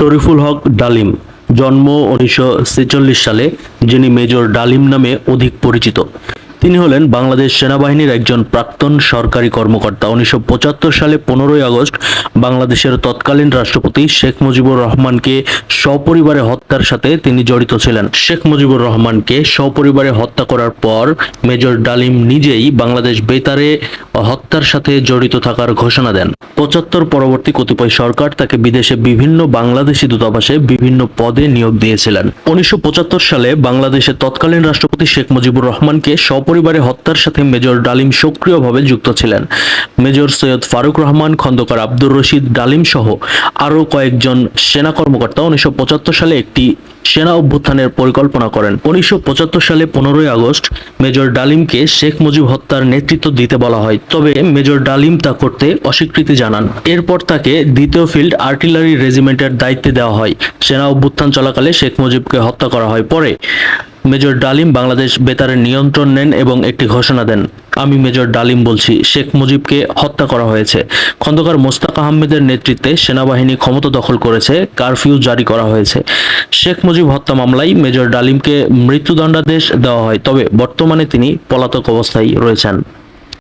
শরীফুল হক ডালিম, জন্ম উনিশশো ছেচল্লিশ সালে, যিনি মেজর ডালিম নামে অধিক পরিচিত। তিনি হলেন বাংলাদেশ সেনাবাহিনীর একজন প্রাক্তন সরকারি কর্মকর্তা। উনিশশো পঁচাত্তর সালে পনেরোই আগস্ট বাংলাদেশের তৎকালীন রাষ্ট্রপতি শেখ মুজিবুর রহমানকে সপরিবারে হত্যার সাথে তিনি জড়িত ছিলেন। শেখ মুজিবুর রহমানকে সপরিবারে হত্যা করার পর মেজর ডালিম নিজেই বাংলাদেশ বেতারে হত্যার সাথে জড়িত থাকার ঘোষণা দেন। পঁচাত্তর পরবর্তী কতিপয় সরকার তাকে বিদেশে বিভিন্ন বাংলাদেশি দূতাবাসে বিভিন্ন পদে নিয়োগ দিয়েছিলেন। উনিশশো পঁচাত্তর সালে বাংলাদেশের তৎকালীন রাষ্ট্রপতি শেখ মুজিবুর রহমানকে সপরিবারে হত্যার সাথে মেজর ডালিম সক্রিয়ভাবে যুক্ত ছিলেন। মেজর সৈয়দ ফারুক রহমান, খন্দকার আব্দুর রশিদ ডালিম সহ আরও কয়েকজন সেনা কর্মকর্তা উনিশশো পঁচাত্তর সালে একটি সেনা অভ্যুত্থানের পরিকল্পনা করেন। উনিশশো পঁচাত্তর সালে পনেরোই আগস্ট মেজর ডালিমকে শেখ মুজিব হত্যার নেতৃত্ব দিতে বলা হয়। তবে মেজর ডালিম তা করতে অস্বীকৃতি জানান। এরপর তাকে দ্বিতীয় ফিল্ড আর্টিলারি রেজিমেন্টের দায়িত্বে দেওয়া হয়। সেনা অভ্যুত্থান চলাকালে শেখ মুজিবকে হত্যা করা হয়। পরে মেজর ডালিম বাংলাদেশ বেতারের নিয়ন্ত্রণ নেন এবং একটি ঘোষণা দেন। আমি মেজর ডালিম বলছি, শেখ মুজিবকে হত্যা করা হয়েছে। খন্দকার মোস্তাক আহমেদের নেতৃত্বে সেনাবাহিনী ক্ষমতা দখল করেছে, কারফিউ জারি করা হয়েছে। শেখ মুজিব হত্যা মামলায় মেজর ডালিমকে মৃত্যুদণ্ডাদেশ দেওয়া হয়, তবে বর্তমানে তিনি পলাতক অবস্থায় রয়েছেন।